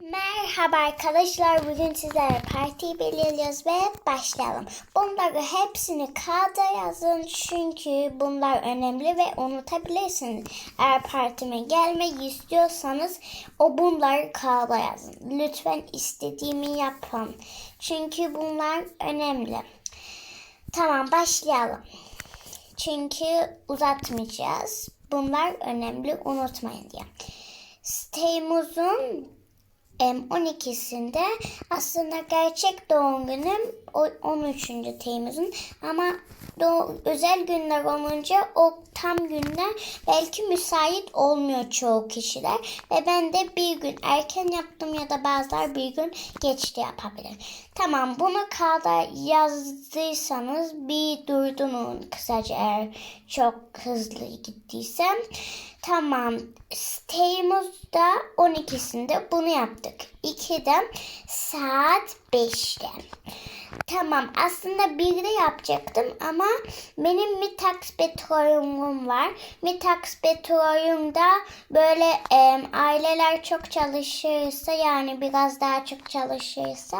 Merhaba arkadaşlar. Bugün sizlere partiyi belirliyoruz ve başlayalım. Bunları hepsini kağıda yazın çünkü bunlar önemli ve unutabilirsiniz. Eğer partime gelmeyi istiyorsanız o bunları kağıda yazın. Lütfen istediğimi yapın. Çünkü bunlar önemli. Tamam başlayalım. Çünkü uzatmayacağız. Bunlar önemli unutmayın diye. Em, 12'sinde aslında gerçek doğum günüm o 13. Temmuz'un ama özel günler olunca o tam günler belki müsait olmuyor çoğu kişiler ve ben de bir gün erken yaptım ya da bazılar bir gün geç de yapabilir. Tamam bunu kağıda yazdıysanız bir durdurun kısaca eğer çok hızlı gittiysem. Tamam. Temmuz'da 12'sinde bunu yaptık. 2'de saat 5'te. Tamam aslında 1'de yapacaktım ama benim Mitax Petroleum'um var. Mitax Petroleum'da böyle em, aileler çok çalışırsa yani biraz daha çok çalışırsa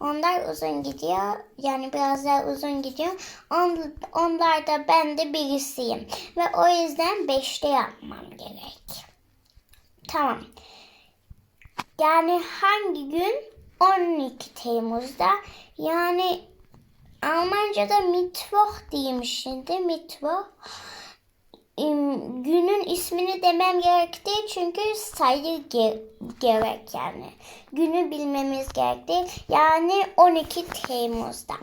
onlar uzun gidiyor. Yani biraz daha uzun gidiyor. On, onlar da ben de birisiyim. Ve o yüzden 5'te yapmam gerek. Tamam. Yani hangi gün? 12 Temmuz'da. Yani Almanca'da Mittwoch diyeyim şimdi. Mittwoch. Günün ismini demem gerekti çünkü sayı ge- gerek yani. Günü bilmemiz gerekti. Yani 12 Temmuz'da.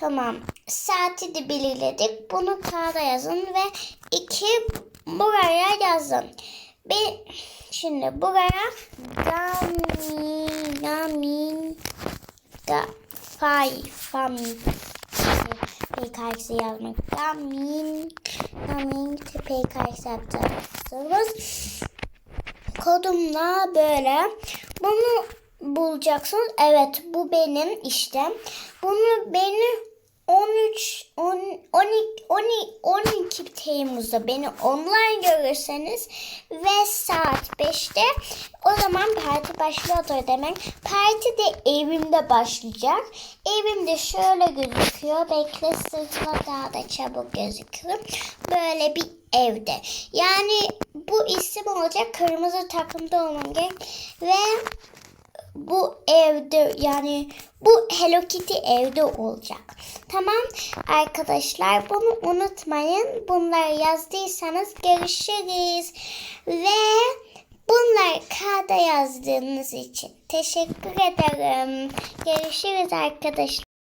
Tamam. Saati de belirledik. Bunu kağıda yazın ve iki buraya yazın. Bir, şimdi buraya gamin, gamin, ga, fay, fam, PKX yazmak. Gamin, gamin, PKX yapacaksınız. Kodumla böyle. Bunu bulacaksınız. Evet bu benim işte. Bunu beni 13 10 12 12 12 Temmuz'da beni online görürseniz ve saat 5'te o zaman parti başlıyordur demek. Parti de evimde başlayacak. Evimde şöyle gözüküyor. Bekle sırtına daha da çabuk gözükür. Böyle bir evde. Yani bu isim olacak. Kırmızı takımda olmam gerek. Ve bu evde yani bu Hello Kitty evde olacak. Tamam arkadaşlar bunu unutmayın. Bunları yazdıysanız görüşürüz. Ve bunları kağıda yazdığınız için teşekkür ederim. Görüşürüz arkadaşlar.